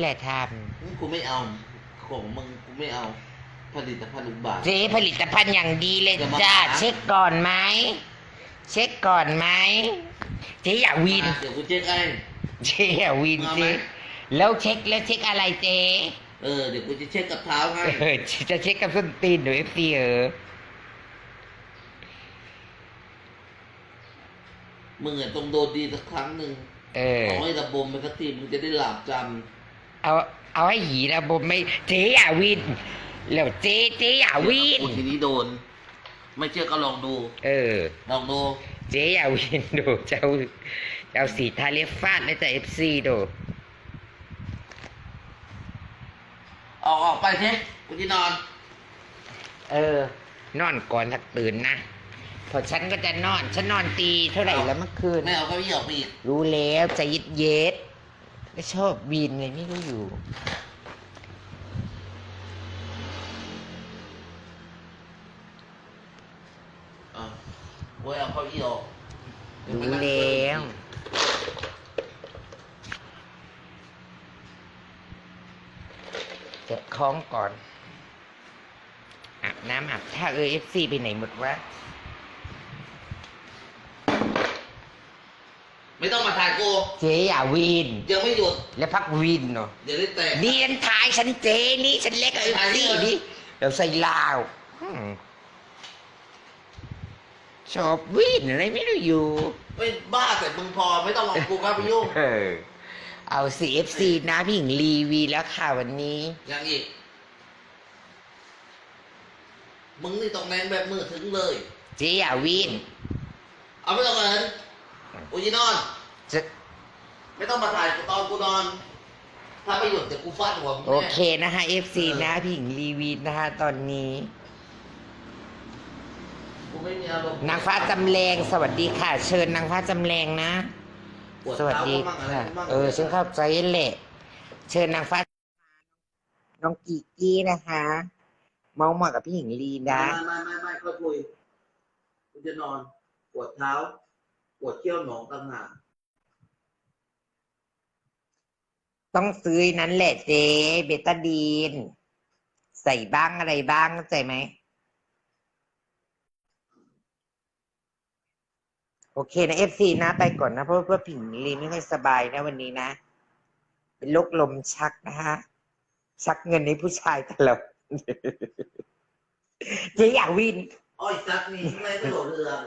แหละทนี่กูไม่เอา ของมึงกูไม่เอา ผลิตภัณฑ์อุบาทำเจ๊ผลิตภัณฑ์อย่างดีเลยอย่ามาจ้าหาเช็คก่อนไหมเช็คก่อนไหมเจ๊อย่าวินมาเดี๋ยวกูเช็คไอ้เจ๊อย่าวินมาไหมเจ๊แล้วเช็คแล้วเช็คอะไรเจ๊เออเดี๋ยวกูจะเช็คกับเท้าให้เออจะเช็คกับส้นตีนหรือเอฟซีเออมึงอะต้องโดนดีสักครั้งหนึ่งเออ เอาให้ระบมไปสักทีมึงจะได้หลับจ เอาเอาให้หีระบบไม่เจ๊อย่าวินแล้วเจ๊เจ๊อย่าำวินกูทีนี้โดน ไม่เชื่อก็ลองดู เออ ลองดู เจ๊อย่าวินดูเจ้าเจ้าสีทาเลียฟาดนะจ๊ะเอฟซีดูออกออกไปเช็คกูจะนอน เออ นอนก่อนถ้าตื่นนะพอฉันก็จะนอน ฉันนอนตีเท่าไหร่แล้วเมื่อคืน ไม่เอาเก็ไม่ออกไปอีก รู้แล้วใจเย็ดเย็ด ไม่ชอบบินเลยไม่รู้อยู่ อะกูให้เอาเก้าอี้ออกเดี๋ยรู้ไปนั่งแล้วเก็บของก่อนอาบน้ำอาบถ้าเออเอฟซีไปไหนหมดวะ ไม่ต้องมาถ่ายกูเจ๊อย่าวินยังไม่หยุด แล้วพักวินเนาะเดี๋ยวได้แตกนี่ฉันทายฉันเจ๊นี่ฉันเล็กเอฟซีนี่เราใส่ลาวอืมชอบวินอะไรไม่รู้อยู่ ไม่บ้าแต่มึงพอไม่ต้องเอากูเข้าไปยุ่งเออ เอา CFC นะพี่หญิงรีวีแล้วค่ะวันนี้ ยังอีก มึงนี่ต้องแรงแบบมือถึงเลย เจ๊อย่าวินเอาไม่ต้องเอิน กูจะนอน จะไม่ต้องมาถ่ายกูตอนกูนอน ถ้าไม่หยุดเดี๋ยวกูฟาดหัวมึงโอแน่เคนะคะ FC นะพี่หญิงรีวีนะคะตอนนี้ กูไม่มีอารมณ์นางฟ้าจำแรงสวัสดีค่ะ เชิญนางฟ้าจำแรงนะปวดสวัสเท้าดีก็มั่งอะไรค่ะก็มั่งเออฉันเข้าใจแหละ เชิญนางฟ้า น้องกีกี้นะคะ เมาหมากับพี่หญิงลีนะไม่ไม่ไม่ไม่ค่อยคุยกูจะนอนปวดเท้า ปวดเขี้ยวหนองต่างหากต้องซื้อนั้นแหละเจ๊เบตาดีน ใส่บ้างอะไรบ้างเข้าใจไหม โอเคนะเอฟซีนะไปก่อนนะ เพราะว่าผิงลีไม่ค่อยสบายนะวันนี้นะ เป็นโรคลมชักนะฮะ ชักเงินในผู้ชายตลอดเจ๊อยากวิน อ้อยซักนี่ไม่ไม่โดดเรือง